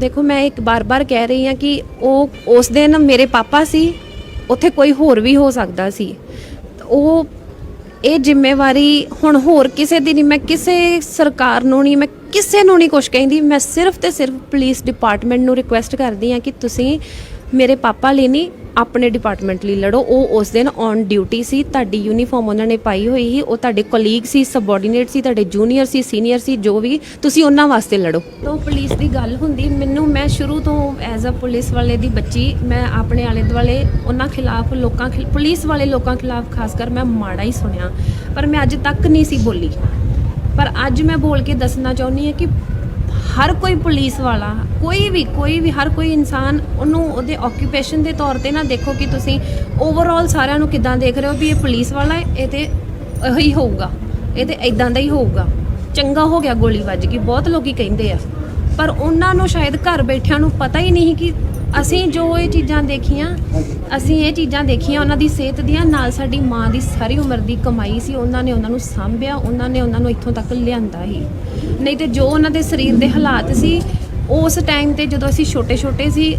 ਦੇਖੋ, ਮੈਂ ਇੱਕ ਬਾਰ-ਬਾਰ ਕਹਿ ਰਹੀ ਹਾਂ ਕਿ ਉਹ ਉਸ ਦਿਨ ਮੇਰੇ ਪਾਪਾ ਸੀ, ਉੱਥੇ ਕੋਈ ਹੋਰ ਵੀ ਹੋ ਸਕਦਾ ਸੀ। ਉਹ, ਇਹ ਜ਼ਿੰਮੇਵਾਰੀ ਹੁਣ ਹੋਰ ਕਿਸੇ ਦੀ ਨਹੀਂ, ਮੈਂ ਕਿਸੇ ਸਰਕਾਰ ਨੂੰ ਨਹੀਂ, ਮੈਂ ਕਿਸੇ ਨੂੰ ਨਹੀਂ ਕੁਝ ਕਹਿੰਦੀ। ਮੈਂ ਸਿਰਫ ਤੇ ਸਿਰਫ ਪੁਲਿਸ ਡਿਪਾਰਟਮੈਂਟ ਨੂੰ ਰਿਕੁਐਸਟ ਕਰਦੀ ਹਾਂ ਕਿ ਤੁਸੀਂ ਮੇਰੇ ਪਾਪਾ ਲਈ ਨਹੀਂ ਆਪਣੇ ਡਿਪਾਰਟਮੈਂਟ ਲਈ ਲੜੋ। ਉਹ ਉਸ ਦਿਨ ਔਨ ਡਿਊਟੀ ਸੀ। ਤੁਹਾਡੀ ਯੂਨੀਫਾਰਮ ਉਹਨਾਂ ਨੇ ਪਾਈ ਹੋਈ ਸੀ। ਉਹ ਤੁਹਾਡੇ ਕੋਲੀਗ ਸੀ ਸਬੋਰਡੀਨੇਟ ਸੀ, ਤੁਹਾਡੇ ਜੂਨੀਅਰ ਸੀ ਸੀਨੀਅਰ ਸੀ, ਜੋ ਵੀ। ਤੁਸੀਂ ਉਹਨਾਂ ਵਾਸਤੇ ਲੜੋ। ਤੋਂ ਪੁਲਿਸ ਦੀ ਗੱਲ ਹੁੰਦੀ, ਮੈਨੂੰ ਮੈਂ ਸ਼ੁਰੂ ਤੋਂ ਐਜ਼ ਅ ਪੁਲਿਸ ਵਾਲੇ ਦੀ ਬੱਚੀ, ਮੈਂ ਆਪਣੇ ਆਲੇ ਦੁਆਲੇ ਉਹਨਾਂ ਖਿਲਾਫ ਲੋਕਾਂ ਖਿਲ- ਪੁਲਿਸ ਵਾਲੇ ਲੋਕਾਂ ਖਿਲਾਫ ਖਾਸ ਕਰ ਮੈਂ ਮਾੜਾ ਹੀ ਸੁਣਿਆ। ਪਰ ਮੈਂ ਅੱਜ ਤੱਕ ਨਹੀਂ ਸੀ ਬੋਲੀ। ਪਰ ਅੱਜ ਮੈਂ ਬੋਲ ਕੇ ਦੱਸਣਾ ਚਾਹੁੰਦੀ ਹਾਂ ਕਿ ਹਰ ਕੋਈ ਪੁਲਿਸ ਵਾਲਾ, ਕੋਈ ਵੀ ਕੋਈ ਵੀ, ਹਰ ਕੋਈ ਇਨਸਾਨ ਉਹਨੂੰ ਉਹਦੇ ਆਕਿਊਪੇਸ਼ਨ ਦੇ ਤੌਰ ਤੇ ਨਾ ਦੇਖੋ ਕਿ ਤੁਸੀਂ ਓਵਰਆਲ ਸਾਰਿਆਂ ਨੂੰ ਕਿਦਾਂ ਦੇਖ ਰਹੇ ਹੋ ਵੀ ਇਹ ਪੁਲਿਸ ਵਾਲਾ ਹੈ, ਇਹ ਤੇ ਇਹੀ ਹੋਊਗਾ, ਇਹ ਤੇ ਇਦਾਂ ਦਾ ਹੀ ਹੋਊਗਾ। ਚੰਗਾ ਹੋ ਗਿਆ ਗੋਲੀ ਵੱਜ ਗਈ, ਬਹੁਤ ਲੋਕੀ ਕਹਿੰਦੇ ਆ। ਪਰ ਉਹਨਾਂ ਨੂੰ ਸ਼ਾਇਦ ਘਰ ਬੈਠਿਆਂ ਨੂੰ ਪਤਾ ਹੀ ਨਹੀਂ ਕਿ ਅਸੀਂ ਜੋ ਇਹ ਚੀਜ਼ਾਂ ਦੇਖੀਆਂ, ਅਸੀਂ ਇਹ ਚੀਜ਼ਾਂ ਦੇਖੀਆਂ, ਉਹਨਾਂ ਦੀ ਸਿਹਤ ਦੀਆਂ, ਨਾਲ ਸਾਡੀ ਮਾਂ ਦੀ ਸਾਰੀ ਉਮਰ ਦੀ ਕਮਾਈ ਸੀ, ਉਹਨਾਂ ਨੇ ਉਹਨਾਂ ਨੂੰ ਸਾਂਭਿਆ, ਉਹਨਾਂ ਨੇ ਉਹਨਾਂ ਨੂੰ ਇੱਥੋਂ ਤੱਕ ਲਿਆਂਦਾ ਹੀ। ਨਹੀਂ ਤੇ ਜੋ ਉਹਨਾਂ ਦੇ ਸਰੀਰ ਦੇ ਹਾਲਾਤ ਸੀ ਉਸ ਟਾਈਮ ਤੇ ਜਦੋਂ ਅਸੀਂ ਛੋਟੇ-ਛੋਟੇ ਸੀ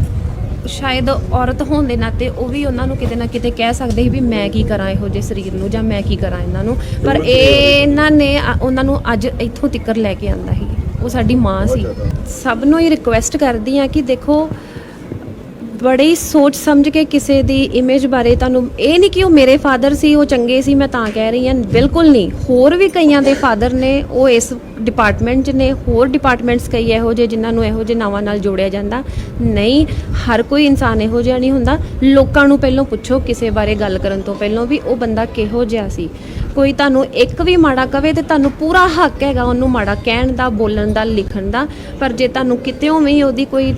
ਸ਼ਾਇਦ ਔਰਤ ਹੋਣ ਦੇ ਨਾਤੇ ਉਹ ਵੀ ਉਹਨਾਂ ਨੂੰ ਕਿਤੇ ਨਾ ਕਿਤੇ ਕਹਿ ਸਕਦੇ ਸੀ ਵੀ ਮੈਂ ਕੀ ਕਰਾਂ ਇਹੋ ਜਿਹੇ ਸਰੀਰ ਨੂੰ ਜਾਂ ਮੈਂ ਕੀ ਕਰਾਂ ਇਹਨਾਂ ਨੂੰ। ਪਰ ਇਹ ਇਹਨਾਂ ਨੇ ਅ- ਉਹਨਾਂ ਨੂੰ ਅੱਜ ਇੱਥੋਂ ਤੱਕਰ ਲੈ ਕੇ ਆਂਦਾ ਸੀ। ਉਹ ਸਾਡੀ ਮਾਂ ਸੀ। ਸਭ ਨੂੰ ਹੀ ਰਿਕੁਐਸਟ ਕਰਦੀ ਆ ਕਿ ਦੇਖੋ ਬੜੀ ਸੋਚ ਸਮਝ ਕੇ ਕਿਸੇ ਦੀ ਇਮੇਜ ਬਾਰੇ ਤੁਹਾਨੂੰ ਇਹ ਨਹੀਂ ਕਿ ਉਹ ਮੇਰੇ ਫਾਦਰ ਸੀ, ਉਹ ਚੰਗੇ ਸੀ, ਮੈਂ ਤਾਂ ਕਹਿ ਰਹੀ ਹਾਂ, ਬਿਲਕੁਲ ਨਹੀਂ। ਹੋਰ ਵੀ ਕਈਆਂ ਦੇ ਫਾਦਰ ਨੇ, ਉਹ ਇਸ ਡਿਪਾਰਟਮੈਂਟ 'ਚ ਨੇ, ਹੋਰ ਡਿਪਾਰਟਮੈਂਟਸ ਕਈ ਇਹੋ ਜਿਹੇ ਜਿਨ੍ਹਾਂ ਨੂੰ ਇਹੋ ਜਿਹੇ ਨਾਵਾਂ ਨਾਲ ਜੋੜਿਆ ਜਾਂਦਾ। ਨਹੀਂ, ਹਰ ਕੋਈ ਇਨਸਾਨ ਇਹੋ ਜਿਹਾ ਨਹੀਂ ਹੁੰਦਾ। ਲੋਕਾਂ ਨੂੰ ਪਹਿਲਾਂ ਪੁੱਛੋ, ਕਿਸੇ ਬਾਰੇ ਗੱਲ ਕਰਨ ਤੋਂ ਪਹਿਲਾਂ ਵੀ ਉਹ ਬੰਦਾ ਕਿਹੋ ਜਿਹਾ ਸੀ। ਕੋਈ ਤੁਹਾਨੂੰ ਇੱਕ ਵੀ ਮਾੜਾ ਕਵੇ ਤੇ ਤੁਹਾਨੂੰ ਪੂਰਾ ਹੱਕ ਹੈਗਾ ਉਹਨੂੰ ਮਾੜਾ ਕਹਿਣ ਦਾ ਬੋਲਣ ਦਾ ਲਿਖਣ ਦਾ। ਪਰ ਜੇ ਤੁਹਾਨੂੰ ਕਿਤੇੋਂ ਵੀ ਉਹਦੀ ਕੋਈ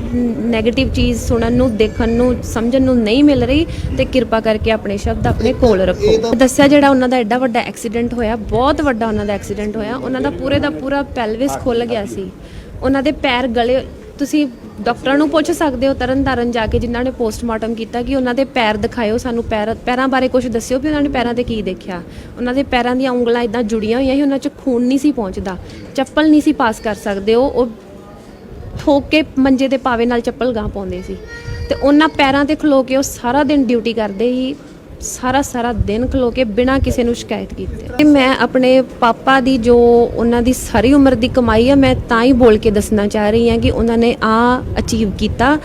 네ਗੇਟਿਵ ਚੀਜ਼ ਸੁਣਨ ਨੂੰ ਦੇਖਣ ਨੂੰ ਸਮਝਣ ਨੂੰ ਨਹੀਂ ਮਿਲ ਰਹੀ ਤੇ ਕਿਰਪਾ ਕਰਕੇ ਆਪਣੇ ਸ਼ਬਦ ਆਪਣੇ ਕੋਲ ਰੱਖੋ। ਦੱਸਿਆ ਜਿਹੜਾ ਉਹਨਾਂ ਦਾ ਐਡਾ ਵੱਡਾ ਐਕਸੀਡੈਂਟ ਹੋਇਆ ਬਹੁਤ ਵੱਡਾ ਉਹਨਾਂ ਦਾ ਐਕਸੀਡੈਂਟ ਹੋਇਆ। ਉਹਨਾਂ ਦਾ ਪੂਰੇ ਦਾ ਪੂਰਾ ਪੈਲਵਿਸ ਖੁੱਲ ਗਿਆ ਸੀ। ਉਹਨਾਂ ਦੇ ਪੈਰ ਗਲੇ ਤੁਸੀਂ ਡਾਕਟਰਾਂ ਨੂੰ ਪੁੱਛ ਸਕਦੇ ਹੋ ਤਰਨਤਾਰਨ ਜਾ ਕੇ ਜਿਨ੍ਹਾਂ ਨੇ ਪੋਸਟਮਾਰਟਮ ਕੀਤਾ ਕਿ ਉਹਨਾਂ ਦੇ ਪੈਰ ਦਿਖਾਇਓ ਸਾਨੂੰ, ਪੈਰ, ਪੈਰਾਂ ਬਾਰੇ ਕੁਝ ਦੱਸਿਓ ਵੀ ਉਹਨਾਂ ਨੇ ਪੈਰਾਂ ਤੇ ਕੀ ਦੇਖਿਆ। ਉਹਨਾਂ ਦੇ ਪੈਰਾਂ ਦੀਆਂ ਉਂਗਲਾਂ ਇਦਾਂ ਜੁੜੀਆਂ ਹੋਈਆਂ ਸੀ, ਉਹਨਾਂ 'ਚ ਖੂਨ ਨਹੀਂ ਸੀ ਪਹੁੰਚਦਾ, ਚੱਪਲ ਨਹੀਂ ਸੀ ਪਾਸ ਕਰ ਸਕਦੇ ਉਹ ਉਹ ਠੋਕ ਕੇ ਮੰਜੇ ਦੇ ਪਾਵੇ ਨਾਲ ਚੱਪਲ ਗਾਂ ਪਾਉਂਦੇ ਸੀ। ਤੇ ਉਹਨਾਂ ਪੈਰਾਂ ਤੇ ਖਲੋ ਕੇ ਉਹ ਸਾਰਾ ਦਿਨ ਡਿਊਟੀ ਕਰਦੇ ਸੀ ਸਾਰਾ ਸਾਰਾ ਦਿਨ ਖਲੋ ਕੇ ਬਿਨਾਂ ਕਿਸੇ ਨੂੰ ਸ਼ਿਕਾਇਤ ਕੀਤੇ। ਤੇ ਮੈਂ ਆਪਣੇ ਪਾਪਾ ਦੀ ਜੋ ਉਹਨਾਂ ਦੀ ਸਾਰੀ ਉਮਰ ਦੀ ਕਮਾਈ ਆ, ਮੈਂ ਤਾਂ ਹੀ ਬੋਲ ਕੇ ਦੱਸਣਾ ਚਾਹ ਰਹੀ ਹਾਂ ਕਿ ਉਹਨਾਂ ਨੇ ਆ ਅਚੀਵ ਕੀਤਾ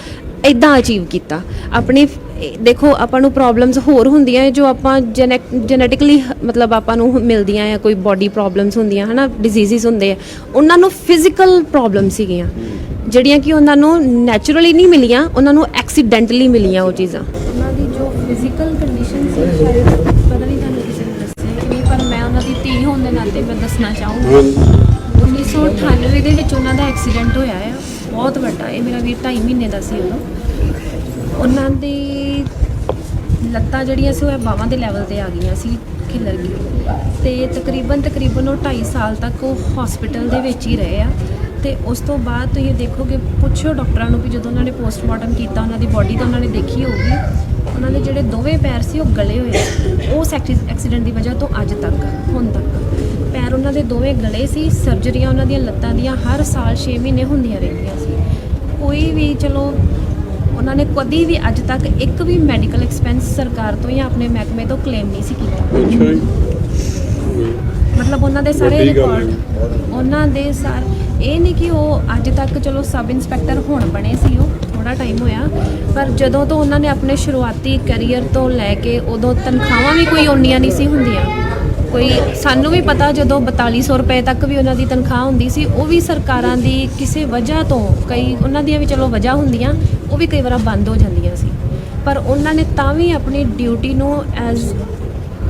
ਇਦਾਂ ਅਚੀਵ ਕੀਤਾ। ਆਪਣੀ ਦੇਖੋ, ਆਪਾਂ ਨੂੰ ਪ੍ਰੋਬਲਮਸ ਹੋਰ ਹੁੰਦੀਆਂ ਜੋ ਆਪਾਂ ਜੈਨੇਟਿਕਲੀ ਮਤਲਬ ਆਪਾਂ ਨੂੰ ਮਿਲਦੀਆਂ ਆ, ਕੋਈ ਬਾਡੀ ਪ੍ਰੋਬਲਮਸ ਹੁੰਦੀਆਂ, ਹਨਾ ਡਿਜ਼ੀਜ਼ਸ ਹੁੰਦੇ ਆ। ਉਹਨਾਂ ਨੂੰ ਫਿਜ਼ੀਕਲ ਪ੍ਰੋਬਲਮ ਸੀਗੀਆਂ, ਜਿਹੜੀਆਂ ਕਿ ਉਹਨਾਂ ਨੂੰ ਨੈਚੁਰਲੀ ਨਹੀਂ ਮਿਲੀਆਂ, ਉਹਨਾਂ ਨੂੰ ਐਕਸੀਡੈਂਟਲੀ ਮਿਲੀਆਂ ਉਹ ਚੀਜ਼ਾਂ। ਧੀ ਹੋਣ ਦੇ ਨਾਤੇ ਮੈਂ ਦੱਸਣਾ ਚਾਹੂੰਗੀ। 1998 ਦੇ ਵਿੱਚ ਉਹਨਾਂ ਦਾ ਐਕਸੀਡੈਂਟ ਹੋਇਆ ਆ। ਬਹੁਤ ਵੱਡਾ। ਇਹ ਮੇਰਾ ਵੀਰ 2.5 ਮਹੀਨੇ ਦਾ ਸੀ ਉਦੋਂ। ਉਹਨਾਂ ਦੀ ਲੱਤਾਂ ਜਿਹੜੀਆਂ ਸੀ ਉਹ ਬਾਹਾਂ ਦੇ ਲੈਵਲ ਤੇ ਆ ਗਈਆਂ ਸੀ ਖਿਲਰ ਗਈ ਤੇ ਤਕਰੀਬਨ ਤਕਰੀਬਨ ਉਹ 2.5 ਸਾਲ ਤੱਕ ਉਹ ਹਸਪੀਟਲ ਦੇ ਵਿੱਚ ਹੀ ਰਹੇ ਆ। ਤੇ ਉਸ ਤੋਂ ਬਾਅਦ ਤੁਸੀਂ ਦੇਖੋਗੇ ਪੁੱਛੋ ਡਾਕਟਰਾਂ ਨੂੰ ਵੀ ਜਦੋਂ ਉਹਨਾਂ ਨੇ ਪੋਸਟਮਾਰਟਮ ਕੀਤਾ ਉਹਨਾਂ ਦੀ ਬਾਡੀ ਤਾਂ ਉਹਨਾਂ ਨੇ ਦੇਖੀ ਹੋਊਗੀ। ਉਹਨਾਂ ਦੇ ਜਿਹੜੇ ਦੋਵੇਂ ਪੈਰ ਸੀ ਉਹ ਗਲੇ ਹੋਏ। ਉਸ ਐਕਸੀਡੈਂਟ ਦੀ ਵਜ੍ਹਾ ਤੋਂ ਅੱਜ ਤੱਕ ਹੁਣ ਤੱਕ ਪੈਰ ਉਹਨਾਂ ਦੇ ਦੋਵੇਂ ਗਲੇ ਸੀ ਸਰਜਰੀਆਂ ਉਹਨਾਂ ਦੀਆਂ ਲੱਤਾਂ ਦੀਆਂ ਹਰ ਸਾਲ 6 ਮਹੀਨੇ ਹੁੰਦੀਆਂ ਰਹਿੰਦੀਆਂ ਸੀ ਕੋਈ ਵੀ ਚਲੋ ਉਹਨਾਂ ਨੇ ਕਦੀ ਵੀ ਅੱਜ ਤੱਕ ਇੱਕ ਵੀ ਮੈਡੀਕਲ ਐਕਸਪੈਂਸ ਸਰਕਾਰ ਤੋਂ ਜਾਂ ਆਪਣੇ ਮਹਿਕਮੇ ਤੋਂ ਕਲੇਮ ਨਹੀਂ ਸੀ ਕੀਤਾ ਮਤਲਬ ਉਹਨਾਂ ਦੇ ਸਾਰੇ। ਰਿਕਾਰਡ ਉਹਨਾਂ ਦੇ ਸਾਰ ਇਹ ਨਹੀਂ ਕਿ ਉਹ ਅੱਜ ਤੱਕ ਚਲੋ ਸਬ ਇੰਸਪੈਕਟਰ ਹੁਣ ਬਣੇ ਸੀ ਉਹ ਥੋੜਾ ਟਾਈਮ ਹੋਇਆ। ਪਰ ਜਦੋਂ ਤੋਂ ਉਹਨਾਂ ਨੇ ਆਪਣੇ ਸ਼ੁਰੂਆਤੀ ਕੈਰੀਅਰ ਤੋਂ ਲੈ ਕੇ ਉਦੋਂ ਤਨਖਾਹਾਂ ਵੀ ਕੋਈ ਓਨੀਆਂ ਨਹੀਂ ਸੀ ਹੁੰਦੀਆਂ। ਕੋਈ ਸਾਨੂੰ ਵੀ ਪਤਾ ਜਦੋਂ 4200 ਰੁਪਏ ਤੱਕ ਵੀ ਉਹਨਾਂ ਦੀ ਤਨਖਾਹ ਹੁੰਦੀ ਸੀ, ਉਹ ਵੀ ਸਰਕਾਰਾਂ ਦੀ ਕਿਸੇ ਵਜ੍ਹਾ ਤੋਂ ਕਈ ਉਹਨਾਂ ਦੀਆਂ ਵੀ ਚਲੋ ਵਜ੍ਹਾ ਹੁੰਦੀਆਂ, ਉਹ ਵੀ ਕਈ ਵਾਰ ਬੰਦ ਹੋ ਜਾਂਦੀਆਂ ਸੀ। ਪਰ ਉਹਨਾਂ ਨੇ ਤਾਂ ਵੀ ਆਪਣੀ ਡਿਊਟੀ ਨੂੰ ਐਜ਼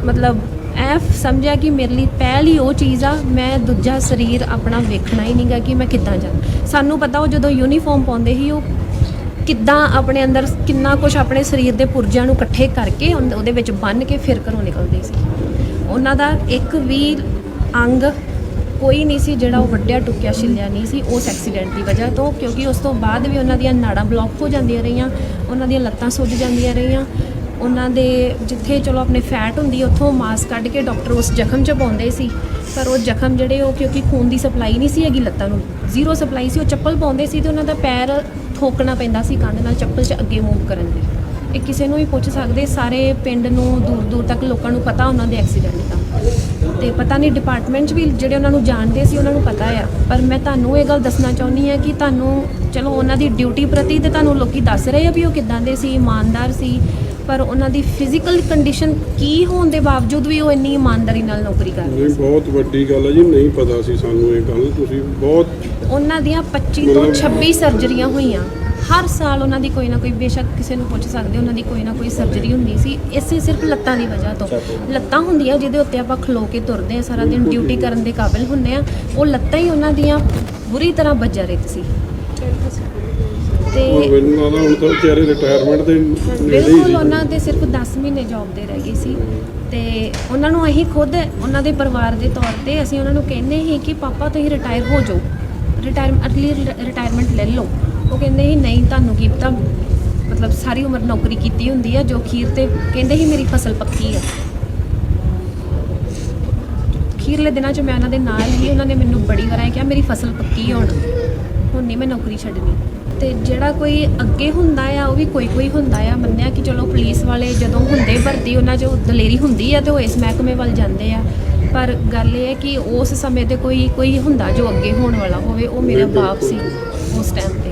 ਮਤਲਬ ਐ ਸਮਝਿਆ ਕਿ ਮੇਰੇ ਲਈ ਪਹਿਲੀ ਉਹ ਚੀਜ਼ ਆ, ਮੈਂ ਦੂਜਾ ਸਰੀਰ ਆਪਣਾ ਵੇਖਣਾ ਹੀ ਨਹੀਂਗਾ ਕਿ ਮੈਂ ਕਿੱਦਾਂ ਜਾ ਸਾਨੂੰ ਪਤਾ ਉਹ ਜਦੋਂ ਯੂਨੀਫਾਰਮ ਪਾਉਂਦੇ ਸੀ, ਉਹ ਕਿੱਦਾਂ ਆਪਣੇ ਅੰਦਰ ਕਿੰਨਾ ਕੁਝ ਆਪਣੇ ਸਰੀਰ ਦੇ ਪੁਰਜਿਆਂ ਨੂੰ ਇਕੱਠੇ ਕਰਕੇ ਉਹਦੇ ਵਿੱਚ ਬੰਨ੍ਹ ਕੇ ਫਿਰ ਘਰੋਂ ਨਿਕਲਦੇ ਸੀ। ਉਹਨਾਂ ਦਾ ਇੱਕ ਵੀ ਅੰਗ ਕੋਈ ਨਹੀਂ ਸੀ ਜਿਹੜਾ ਉਹ ਵੱਡਿਆ ਟੁੱਕਿਆ ਛਿੱਲਿਆ ਨਹੀਂ ਸੀ, ਉਸ ਐਕਸੀਡੈਂਟ ਦੀ ਵਜ੍ਹਾ ਤੋਂ, ਕਿਉਂਕਿ ਉਸ ਤੋਂ ਬਾਅਦ ਵੀ ਉਹਨਾਂ ਦੀਆਂ ਨਾੜਾਂ ਬਲੌਕ ਹੋ ਜਾਂਦੀਆਂ ਰਹੀਆਂ, ਉਹਨਾਂ ਦੀਆਂ ਲੱਤਾਂ ਸੁੱਜ ਜਾਂਦੀਆਂ ਰਹੀਆਂ ਉਹਨਾਂ ਦੇ ਜਿੱਥੇ ਚਲੋ ਆਪਣੇ ਫੈਟ ਹੁੰਦੀ ਉੱਥੋਂ ਮਾਸ ਕੱਢ ਕੇ ਡਾਕਟਰ ਉਸ ਜ਼ਖਮ 'ਚ ਪਾਉਂਦੇ ਸੀ। ਪਰ ਉਹ ਜ਼ਖਮ ਜਿਹੜੇ ਉਹ ਕਿਉਂਕਿ ਖੂਨ ਦੀ ਸਪਲਾਈ ਨਹੀਂ ਸੀ ਹੈਗੀ ਲੱਤਾਂ ਨੂੰ ਜ਼ੀਰੋ ਸਪਲਾਈ ਸੀ, ਉਹ ਚੱਪਲ ਪਾਉਂਦੇ ਸੀ ਤੇ ਉਹਨਾਂ ਦਾ ਪੈਰ ਠੋਕਣਾ ਪੈਂਦਾ ਸੀ ਕੰਧ ਨਾਲ ਚੱਪਲ 'ਚ ਅੱਗੇ ਮੂਵ ਕਰਨ ਲਈ। ਇਹ ਕਿਸੇ ਨੂੰ ਵੀ ਪੁੱਛ ਸਕਦੇ, ਸਾਰੇ ਪਿੰਡ ਨੂੰ ਦੂਰ ਦੂਰ ਤੱਕ ਲੋਕਾਂ ਨੂੰ ਪਤਾ ਉਹਨਾਂ ਦੇ ਐਕਸੀਡੈਂਟ ਦਾ। ਤੇ ਪਤਾ ਨਹੀਂ ਡਿਪਾਰਟਮੈਂਟ 'ਚ ਵੀ ਜਿਹੜੇ ਉਹਨਾਂ ਨੂੰ ਜਾਣਦੇ ਸੀ, ਉਹਨਾਂ ਨੂੰ ਪਤਾ ਆ। ਪਰ ਮੈਂ ਤੁਹਾਨੂੰ ਇਹ ਗੱਲ ਦੱਸਣਾ ਚਾਹੁੰਦੀ ਹਾਂ ਕਿ ਤੁਹਾਨੂੰ, ਚਲੋ ਉਹਨਾਂ ਦੀ ਡਿਊਟੀ ਪ੍ਰਤੀ ਤੇ ਤੁਹਾਨੂੰ ਲੋਕੀ ਦੱਸ ਰਹੇ ਆ ਵੀ ਉਹ ਕਿਦਾਂ ਦੇ ਸੀ, ਇਮਾਨਦਾਰ ਸੀ ਪਰ ਉਹਨਾਂ ਦੀ ਫਿਜ਼ੀਕਲ ਕੰਡੀਸ਼ਨ ਕੀ ਹੋਣ ਦੇ ਬਾਵਜੂਦ ਵੀ ਉਹ ਇੰਨੀ ਇਮਾਨਦਾਰੀ ਨਾਲ ਨੌਕਰੀ ਕਰ ਰਹੇ ਨਹੀਂ ਬਹੁਤ ਵੱਡੀ ਗੱਲ ਹੈ ਜੀ ਨਹੀਂ ਪਤਾ ਸੀ ਸਾਨੂੰ ਇਹ ਗੱਲ ਤੁਸੀਂ ਬਹੁਤ ਉਹਨਾਂ ਦੀਆਂ 25 ਤੋਂ 26 ਸਰਜਰੀਆਂ ਹੋਈਆਂ। ਹਰ ਸਾਲ ਉਹਨਾਂ ਦੀ ਕੋਈ ਨਾ ਕੋਈ ਬੇਸ਼ੱਕ ਕਿਸੇ ਨੂੰ ਪੁੱਛ ਸਕਦੇ ਉਹਨਾਂ ਦੀ ਕੋਈ ਨਾ ਕੋਈ ਸਰਜਰੀ ਹੁੰਦੀ ਸੀ। ਇਸੇ ਸਿਰਫ ਲੱਤਾਂ ਦੀ ਵਜ੍ਹਾ ਤੋਂ। ਲੱਤਾਂ ਹੁੰਦੀਆਂ ਜਿਹਦੇ ਉੱਤੇ ਆਪਾਂ ਖਲੋ ਕੇ ਤੁਰਦੇ ਆ ਸਾਰਾ ਦਿਨ ਡਿਊਟੀ ਕਰਨ ਦੇ ਕਾਬਿਲ ਹੁੰਨੇ ਆ ਉਹ ਲੱਤਾਂ ਹੀ ਉਹਨਾਂ ਦੀਆਂ ਬੁਰੀ ਤਰ੍ਹਾਂ ਬੱਜਰਿਤ ਸੀ। ਔਰ ਤੇ ਮੈਨੂੰ ਲੱਗਦਾ ਹੁਣ ਤਾਂ ਵਿਚਾਰੇ ਰਿਟਾਇਰਮੈਂਟ ਦੇ ਨੇੜੇ ਹੀ ਬਿਲਕੁਲ ਸੀ। ਉਹਨਾਂ ਦੇ ਸਿਰਫ 10 ਮਹੀਨੇ ਜੌਬ ਦੇ ਰਹਿ ਗਏ ਸੀ। ਤੇ ਉਹਨਾਂ ਨੂੰ ਅਸੀਂ ਖੁਦ ਉਹਨਾਂ ਦੇ ਪਰਿਵਾਰ ਦੇ ਤੌਰ ਤੇ ਅਸੀਂ ਉਹਨਾਂ ਨੂੰ ਕਹਿੰਦੇ ਸੀ ਕਿ ਪਾਪਾ ਤੁਸੀਂ ਰਿਟਾਇਰ ਹੋ ਜਾਓ। ਰਿਟਾਇਰ ਅਰਲੀ ਰਿਟਾਇਰਮੈਂਟ ਲੈ ਲਓ। ਉਹ ਕਹਿੰਦੇ ਸੀ ਨਹੀਂ ਤੁਹਾਨੂੰ ਕੀ ਪਤਾ ਮਤਲਬ ਸਾਰੀ ਉਮਰ ਨੌਕਰੀ ਕੀਤੀ ਹੁੰਦੀ ਆ ਜੋ ਖੀਰ ਤੇ ਕਹਿੰਦੇ ਸੀ ਮੇਰੀ ਫਸਲ ਪੱਕੀ ਆ। ਖੀਰਲੇ ਦਿਨਾਂ 'ਚ ਮੈਂ ਉਹਨਾਂ ਦੇ ਨਾਲ ਹੀ ਉਹਨਾਂ ਨੇ ਮੈਨੂੰ ਬੜੀ ਵਾਰ ਇਹ ਕਿਹਾ ਮੇਰੀ ਫਸਲ ਪੱਕੀ ਆ ਹੁਣ। ਹੁਣ ਨਹੀਂ ਮੈਂ ਨੌਕਰੀ ਛੱਡਣੀ। ਤੇ ਜਿਹੜਾ ਕੋਈ ਅੱਗੇ ਹੁੰਦਾ ਆ ਉਹ ਵੀ ਕੋਈ ਕੋਈ ਹੁੰਦਾ ਆ। ਮੰਨਿਆ ਕਿ ਚਲੋ ਪੁਲਿਸ ਵਾਲੇ ਜਦੋਂ ਹੁੰਦੇ ਭਰਤੀ ਉਹਨਾਂ 'ਚ ਦਲੇਰੀ ਹੁੰਦੀ ਆ ਤੇ ਉਹ ਇਸ ਮਹਿਕਮੇ ਵੱਲ ਜਾਂਦੇ ਆ। ਪਰ ਗੱਲ ਇਹ ਹੈ ਕਿ ਉਸ ਸਮੇਂ ਤੇ ਕੋਈ ਕੋਈ ਹੁੰਦਾ ਜੋ ਅੱਗੇ ਹੋਣ ਵਾਲਾ ਹੋਵੇ ਉਹ ਮੇਰਾ ਬਾਪ ਸੀ। ਉਸ ਟਾਈਮ ਤੇ।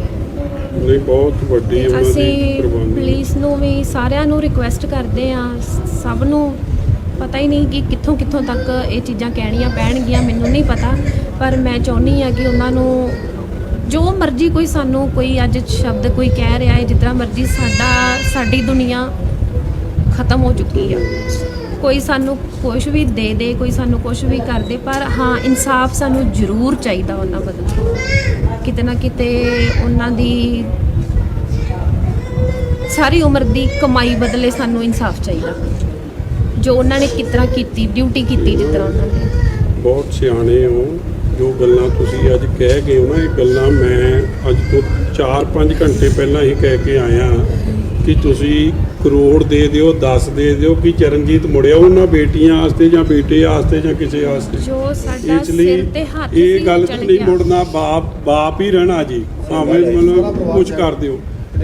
ਨਹੀਂ ਬਹੁਤ ਵੱਡੀ ਉਹਨਾਂ ਦੀ ਅਸੀਂ ਕੁਰਬਾਨੀ। ਪੁਲਿਸ ਨੂੰ ਵੀ ਸਾਰਿਆਂ ਨੂੰ ਰਿਕੁਐਸਟ ਕਰਦੇ ਆ ਸਭ ਨੂੰ ਪਤਾ ਹੀ ਨਹੀਂ ਕਿ ਕਿੱਥੋਂ ਕਿੱਥੋਂ ਤੱਕ ਇਹ ਚੀਜ਼ਾਂ ਕਹਿਣੀਆਂ ਪੈਣਗੀਆਂ ਮੈਨੂੰ ਨਹੀਂ ਪਤਾ। ਪਰ ਮੈਂ ਚਾਹੁੰਦੀ ਆ ਕਿ ਉਹਨਾਂ ਨੂੰ ਜੋ ਮਰਜ਼ੀ ਕੋਈ ਸਾਨੂੰ ਕੋਈ ਅੱਜ ਸ਼ਬਦ ਕੋਈ ਕਹਿ ਰਿਹਾ ਹੈ ਜਿਤਨਾ ਮਰਜ਼ੀ ਸਾਡਾ, ਸਾਡੀ ਦੁਨੀਆ ਖਤਮ ਹੋ ਚੁੱਕੀ ਆ। ਕੋਈ ਸਾਨੂੰ ਕੁਝ ਵੀ ਦੇ ਦੇ, ਕੋਈ ਸਾਨੂੰ ਕੁਝ ਵੀ ਕਰ ਦੇ, ਪਰ ਹਾਂ, ਇਨਸਾਫ ਸਾਨੂੰ ਜ਼ਰੂਰ ਚਾਹੀਦਾ ਉਹਨਾਂ ਬਦਲੇ ਕਿਤੇ ਨਾ ਕਿਤੇ ਉਹਨਾਂ ਦੀ ਸਾਰੀ ਉਮਰ ਦੀ ਕਮਾਈ ਬਦਲੇ ਸਾਨੂੰ ਇਨਸਾਫ ਚਾਹੀਦਾ। ਜੋ ਉਹਨਾਂ ਨੇ ਕਿਸ ਤਰ੍ਹਾਂ ਕੀਤੀ, ਡਿਊਟੀ ਕੀਤੀ ਜਿਸ ਤਰ੍ਹਾਂ ਉਹਨਾਂ ਨੇ। ਬਹੁਤ ਸਿਆਣੇ ਹੋ। ਜੋ ਗੱਲਾਂ ਤੁਸੀਂ ਅੱਜ ਕਹਿ ਗਏ ਹੋ ਨਾ ਇਹ ਗੱਲਾਂ ਮੈਂ ਅੱਜ ਤੋਂ 4-5 ਘੰਟੇ ਪਹਿਲਾਂ ਹੀ ਕਹਿ ਕੇ ਆਇਆ ਕਿ ਤੁਸੀਂ ਕਰੋੜ ਦੇ ਦਿਓ 10 ਦੇ ਦਿਓ ਕਿ ਚਰਨਜੀਤ ਮੁੜਿਆ ਉਹਨਾਂ ਬੇਟੀਆਂ ਵਾਸਤੇ ਜਾਂ ਬੇਟੇ ਵਾਸਤੇ ਜਾਂ ਕਿਸੇ ਵਾਸਤੇ। ਜੋ ਸਾਡਾ ਇਸ ਲਈ ਸਿਰ ਤੇ ਹੱਥ ਇਹ ਗੱਲ ਨਹੀਂ। ਮੁੜਨਾ ਬਾਪ ਬਾਪ ਹੀ ਰਹਿਣਾ ਜੀ ਭਾਵੇਂ ਮਤਲਬ ਕੁਝ ਕਰ ਦਿਓ।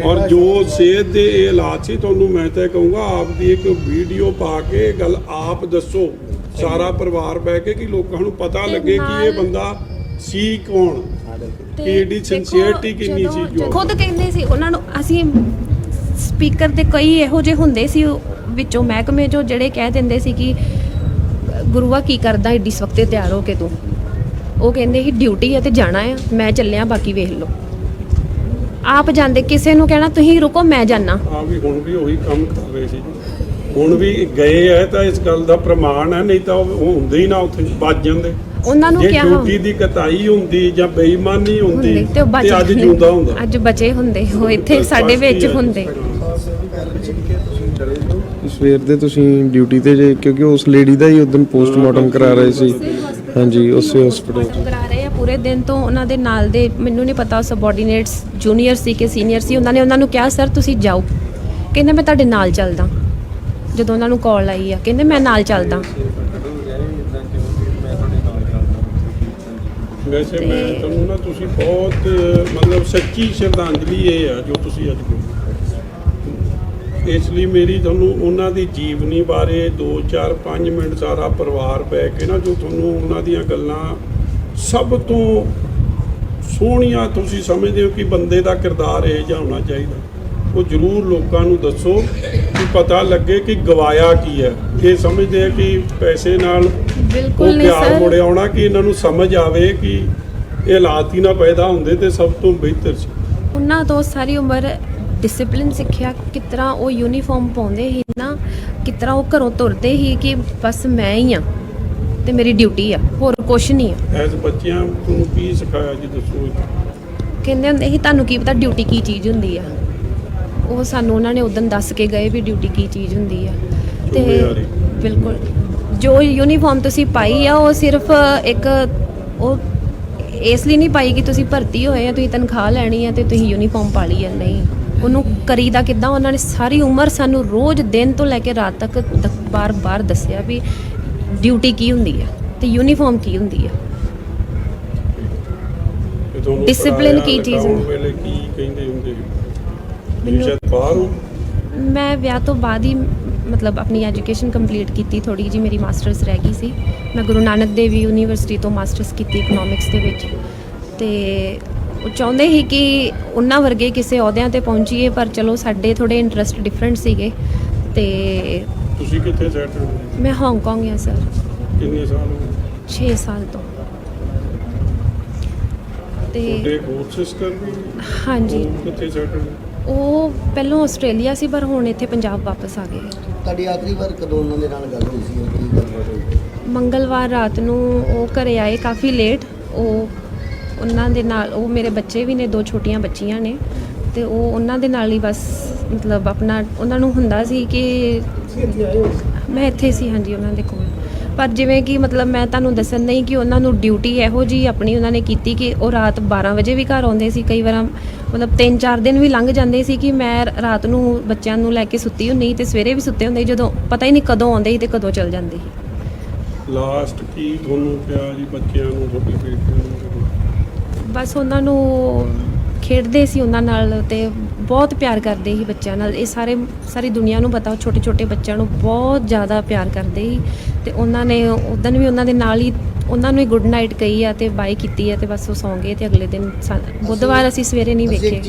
ਔਰ ਜੋ ਸਿਹਤ ਦੇ ਇਹ ਹਾਲਾਤ ਸੀ ਤੁਹਾਨੂੰ ਮੈਂ ਤਾਂ ਕਹੂੰਗਾ ਆਪ ਦੀ ਇੱਕ ਵੀਡੀਓ ਪਾ ਕੇ ਇਹ ਗੱਲ ਆਪ ਦੱਸੋ। ਸਾਰਾ ਪਰਿਵਾਰ ਬਹਿ ਕੇ ਕਿ ਲੋਕਾਂ ਨੂੰ ਪਤਾ ਲੱਗੇ ਕਿ ਇਹ ਬੰਦਾ ਸੀ ਕੌਣ ਕਿ ਇਹਦੀ ਕਿੰਨੀ ਸੀ ਜੋ- ਖੁਦ ਕਹਿੰਦੇ ਸੀ ਉਹਨਾਂ ਨੂੰ ਅਸੀਂ ਸਪੀਕਰ ਤੇ ਕਈ ਇਹੋ ਜਿਹੇ ਹੁੰਦੇ ਸੀ ਵਿੱਚੋਂ ਮਹਿਕਮੇ ਚੋਂ ਜਿਹੜੇ ਕਹਿ ਦਿੰਦੇ ਸੀ ਕਿ ਗੁਰੂਆ ਕੀ ਕਰਦਾ ਏਡੀ ਸਵਖਤੇ ਤਿਆਰ ਹੋ ਕੇ ਤੂੰ? ਉਹ ਕਹਿੰਦੇ ਸੀ ਡਿਊਟੀ ਹੈ ਤੇ ਜਾਣਾ ਆ ਮੈਂ ਚੱਲਿਆ ਬਾਕੀ ਵੇਖ ਲਓ। ਆਪ ਜਾਂਦੇ ਕਿਸੇ ਨੂੰ ਕਹਿਣਾ ਤੁਸੀਂ ਰੁਕੋ ਮੈਂ ਜਾਣਾ ਆ ਵੀ ਹੁਣ ਵੀ ਉਹੀ ਕੰਮ ਕਰ ਰਹੇ ਸੀ। ਹੁਣ ਵੀ ਗਏ ਹੈ ਤਾਂ ਇਸ ਗੱਲ ਦਾ ਪ੍ਰਮਾਣ ਹੈ ਨਹੀਂ ਤਾਂ ਉਹ ਹੁੰਦੇ ਹੀ ਨਾ ਉੱਥੇ ਵੱਜ ਜਾਂਦੇ। ਉਹਨਾਂ ਨੂੰ ਜੇ ਕਿਹਾ ਡਿਊਟੀ ਦੀ ਕਤਾਈ ਹੁੰਦੀ ਜਾਂ ਬੇਈਮਾਨੀ ਹੁੰਦੀ ਹੁੰਦੇ ਤੇ ਉਹ ਬਚ ਤੇ ਅੱਜ ਜਾਂਦੇ। ਜਿਉਂਦਾ ਹੁੰਦਾ। ਅੱਜ ਬਚੇ ਹੁੰਦੇ ਉਹ ਇੱਥੇ ਸਾਡੇ ਵਿੱਚ ਹੁੰਦੇ। ਸਵੇਰ ਦੇ ਤੁਸੀਂ ਡਿਊਟੀ ਤੇ ਜੇ ਕਿਉਂਕਿ ਉਸ ਲੇਡੀ ਦਾ ਹੀ ਉਦੋਂ ਪੋਸਟਮਾਰਟਮ ਕਰਾ ਰਹੇ ਸੀ। ਹਾਂਜੀ ਉਸੇ ਹਸਪੀਟਲ ਕਰਾ ਰਹੇ ਆ ਪੂਰੇ ਦਿਨ ਤੋਂ ਉਹਨਾਂ ਦੇ ਨਾਲ ਦੇ ਮੈਨੂੰ ਨਹੀਂ ਪਤਾ ਸਬਆਰਡੀਨੇਟਸ ਜੂਨੀਅਰ ਸੀ ਕਿ ਸੀਨੀਅਰ ਸੀ ਉਹਨਾਂ ਨੇ ਉਹਨਾਂ ਨੂੰ ਕਿਹਾ ਸਰ ਤੁਸੀਂ ਜਾਓ। ਕਹਿੰਦੇ ਮੈਂ ਤੁਹਾਡੇ ਨਾਲ ਚੱਲਦਾ। ਜਦੋਂ ਉਹਨਾਂ ਨੂੰ ਕਾਲ ਆਈ ਆ ਕਹਿੰਦੇ ਮੈਂ ਨਾਲ ਚੱਲਦਾ। ਵੈਸੇ ਮੈਂ ਤੁਹਾਨੂੰ ਨਾ ਤੁਸੀਂ ਬਹੁਤ ਮਤਲਬ ਸੱਚੀ ਸ਼ਰਧਾਂਜਲੀ ਇਹ ਆ ਜੋ ਤੁਸੀਂ ਅੱਜ ਇਸ ਲਈ ਮੇਰੀ ਤੁਹਾਨੂੰ ਉਹਨਾਂ ਦੀ ਜੀਵਨੀ ਬਾਰੇ 2 4 5 ਮਿੰਟ ਸਾਰਾ ਪਰਿਵਾਰ ਬੈ ਕੇ ਨਾ ਜੋ ਤੁਹਾਨੂੰ ਉਹਨਾਂ ਦੀਆਂ ਗੱਲਾਂ ਸਭ ਤੋਂ ਸੋਹਣੀਆਂ ਤੁਸੀਂ ਸਮਝਦੇ ਹੋ ਕਿ ਬੰਦੇ ਦਾ ਕਿਰਦਾਰ ਇਹ ਜਿਹਾ ਹੋਣਾ ਚਾਹੀਦਾ। ਉਹ ਜ਼ਰੂਰ ਲੋਕਾਂ ਨੂੰ ਦੱਸੋ ਕਿ ਪਤਾ ਲੱਗੇ ਕਿ ਗਵਾਇਆ ਕੀ ਹੈ। ਇਹ ਸਮਝਦੇ ਆ ਕਿ ਪੈਸੇ ਨਾਲ ਬਿਲਕੁਲ ਨਹੀਂ ਸਰ। ਮੁੜੇ ਆਉਣਾ ਕਿ ਇਹਨਾਂ ਨੂੰ ਸਮਝ ਆਵੇ ਕਿ ਇਹ ਹਾਲਾਤ ਹੀ ਨਾ ਪੈਦਾ ਹੁੰਦੇ ਤੇ ਸਭ ਤੋਂ ਬਿਹਤਰ ਸੀ। ਉਹਨਾਂ ਤੋਂ ਸਾਰੀ ਉਮਰ ਡਿਸਪਲਿਨ ਸਿੱਖਿਆ ਕਿਤਰਾ ਉਹ ਯੂਨੀਫਾਰਮ ਪਾਉਂਦੇ ਸੀ ਨਾ ਕਿਤਰਾ ਉਹ ਘਰੋਂ ਤੁਰਦੇ ਸੀ ਕਿ ਬਸ ਮੈਂ ਹੀ ਆ ਤੇ ਮੇਰੀ ਡਿਊਟੀ ਆ ਹੋਰ ਕੁਛ ਨਹੀਂ ਆ। ਐਸ ਬੱਚਿਆਂ ਨੂੰ ਕੀ ਸਿਖਾਇਆ ਜੀ ਦੱਸੋ। ਕਹਿੰਦੇ ਹੁੰਦੇ ਸੀ ਤੁਹਾਨੂੰ ਕੀ ਪਤਾ ਡਿਊਟੀ ਕੀ ਚੀਜ਼ ਹੁੰਦੀ ਆ? ਉਹ ਸਾਨੂੰ ਉਹਨਾਂ ਨੇ ਉਦੋਂ ਦੱਸ ਕੇ ਗਏ ਵੀ ਡਿਊਟੀ ਕੀ ਚੀਜ਼ ਹੁੰਦੀ ਆ। ਤੇ। ਬਿਲਕੁਲ। ਜੋ ਯੂਨੀਫਾਰਮ ਤੁਸੀਂ ਪਾਈ ਆ ਉਹ ਸਿਰਫ ਇੱਕ ਉਹ ਇਸ ਲਈ ਨਹੀਂ ਪਾਈ ਕਿ ਤੁਸੀਂ ਭਰਤੀ ਹੋਏ ਆ ਤੁਸੀਂ ਤਨਖਾਹ ਲੈਣੀ ਆ ਤੇ ਤੁਸੀਂ ਯੂਨੀਫਾਰਮ ਪਾ ਲਈ ਆ ਨਹੀਂ। ਉਹਨੂੰ ਕਰੀਦਾ ਕਿਦਾਂ? ਉਹਨਾਂ ਨੇ ਸਾਰੀ ਉਮਰ ਸਾਨੂੰ ਰੋਜ਼ ਦਿਨ ਤੋਂ ਲੈ ਕੇ ਰਾਤ ਤੱਕ ਬਾਰ-ਬਾਰ ਦੱਸਿਆ ਵੀ ਡਿਊਟੀ ਕੀ ਹੁੰਦੀ ਆ ਤੇ ਯੂਨੀਫਾਰਮ ਕੀ ਹੁੰਦੀ ਆ। ਪੜ੍ਹਾਇਆ, ਕੀ ਚੀਜ਼ ਹੁੰਦੀ? ਵੇਲੇ ਕੀ ਕਹਿੰਦੇ ਹੁੰਦੇ? ਮੈਨੂੰ- ਸ਼ਾਇਦ ਬਾਹਰ ਹੋ ਮੈਂ ਵਿਆਹ ਤੋਂ ਬਾਅਦ ਹੀ ਮਤਲਬ ਆਪਣੀ ਐਜੂਕੇਸ਼ਨ ਕੰਪਲੀਟ ਕੀਤੀ ਥੋੜੀ ਜੀ ਮੇਰੀ ਮਾਸਟਰਸ ਰਹਿ ਗਈ ਸੀ। ਮੈਂ ਗੁਰੂ ਨਾਨਕ ਦੇਵ ਯੂਨੀਵਰਸਿਟੀ ਤੋਂ ਮਾਸਟਰਸ ਕੀਤੀ ਇਕਨੋਮਿਕਸ ਦੇ ਵਿੱਚ। ਤੇ ਉਹ ਚਾਹੁੰਦੇ ਸੀ ਕਿ ਉਹਨਾਂ ਵਰਗੇ ਕਿਸੇ ਅਹੁਦਿਆਂ ਤੇ ਪਹੁੰਚੀਏ ਪਰ ਚਲੋ ਸਾਡੇ ਥੋੜੇ ਇੰਟਰਸਟ ਡਿਫਰੈਂਟ ਸੀਗੇ। ਤੇ ਤੁਸੀਂ ਕਿੱਥੇ ਸੈਟ ਹੋ ਮੈਂ ਹਾਂਗਕਾਂਗ ਆ ਸਰ ਕਿੰਨੇ ਸਾਲ ਹੋ ਗਏ? 6 ਸਾਲ ਤੋਂ। ਤੇ ਤੁਹਾਡੇ ਕੋਰਸ ਸਿਸਟਰ ਵੀ ਹਾਂਜੀ। ਕਿੱਥੇ ਸੈਟ ਹੋ ਉਹ ਪਹਿਲਾਂ ਆਸਟ੍ਰੇਲੀਆ ਸੀ ਪਰ ਹੁਣ ਇੱਥੇ ਪੰਜਾਬ ਵਾਪਸ ਆ ਗਏ। ਤੁਹਾਡੀ ਆਖਰੀ ਵਾਰ ਕਦੋਂ ਉਹਨਾਂ ਦੇ ਨਾਲ ਗੱਲ ਹੋਈ ਸੀ ਉਹ ਕੀ ਗੱਲਬਾਤ ਹੋਈ? ਮੰਗਲਵਾਰ ਰਾਤ ਨੂੰ ਉਹ ਘਰੇ ਆਏ ਕਾਫੀ ਲੇਟ ਉਹ ਉਹਨਾਂ ਦੇ ਨਾਲ ਉਹ ਮੇਰੇ ਬੱਚੇ ਵੀ ਨੇ ਦੋ ਛੋਟੀਆਂ ਬੱਚੀਆਂ ਨੇ। ਤੇ ਉਹ ਉਹਨਾਂ ਦੇ ਨਾਲ ਹੀ ਬਸ ਮਤਲਬ ਆਪਣਾ ਉਹਨਾਂ ਨੂੰ ਹੁੰਦਾ ਸੀ ਕਿ ਮੈਂ ਇੱਥੇ ਸੀ ਹਾਂਜੀ ਉਹਨਾਂ ਦੇ ਕੋਲ। ਪਰ ਜਿਵੇਂ ਕਿ ਮਤਲਬ ਮੈਂ ਤੁਹਾਨੂੰ ਦੱਸਣ ਨਹੀਂ ਕਿ ਉਹਨਾਂ ਨੂੰ ਡਿਊਟੀ ਇਹੋ ਜੀ ਆਪਣੀ ਉਹਨਾਂ ਨੇ ਕੀਤੀ ਕਿ ਉਹ ਰਾਤ 12 ਵਜੇ ਵੀ ਘਰ ਆਉਂਦੇ ਸੀ ਕਈ ਵਾਰ ਮਤਲਬ 3-4 ਦਿਨ ਵੀ ਲੰਘ ਜਾਂਦੇ ਸੀ ਕਿ ਮੈਂ ਰਾਤ ਨੂੰ ਬੱਚਿਆਂ ਨੂੰ ਲੈ ਕੇ ਸੁੱਤੀ ਹੁੰਦੀ ਤੇ ਸਵੇਰੇ ਵੀ ਸੁੱਤੇ ਹੁੰਦੇ ਜਦੋਂ ਪਤਾ ਹੀ ਨਹੀਂ ਕਦੋਂ ਆਉਂਦੇ ਸੀ ਤੇ ਕਦੋਂ ਚਲ ਜਾਂਦੇ ਸੀ। ਲਾਸਟ ਕੀ ਤੁਹਾਨੂੰ ਕਿਹਾ ਜੀ ਬੱਚਿਆਂ ਨੂੰ ਤੁਹਾਡੇ ਬੇਟੇ ਨੂੰ? ਬਸ ਉਹਨਾਂ ਨੂੰ ਖੇਡਦੇ ਸੀ ਉਹਨਾਂ ਨਾਲ ਤੇ ਬਹੁਤ ਪਿਆਰ ਕਰਦੇ ਸੀ ਬੱਚਿਆਂ ਨਾਲ। ਇਹ ਸਾਰੇ ਸਾਰੀ ਦੁਨੀਆ ਨੂੰ ਪਤਾ ਛੋਟੇ ਛੋਟੇ ਬੱਚਿਆਂ ਨੂੰ ਬਹੁਤ ਜ਼ਿਆਦਾ ਪਿਆਰ ਕਰਦੇ ਸੀ ਤੇ ਉਹਨਾਂ ਨੇ ਉਦੋਂ ਵੀ ਉਹਨਾਂ ਦੇ ਨਾਲ ਹੀ ਉਹਨਾਂ ਨੂੰ ਹੀ ਗੁੱਡ ਨਾਈਟ ਕਹੀ ਆ ਤੇ ਬਾਈ ਕੀਤੀ ਆ ਤੇ ਬਸ ਉਹ ਸੌਂ ਗਏ ਤੇ ਅਗਲੇ ਦਿਨ ਸਾ- ਬੁੱਧਵਾਰ ਅਸੀਂ ਸਵੇਰੇ ਨਹੀਂ ਵੇਖੇ।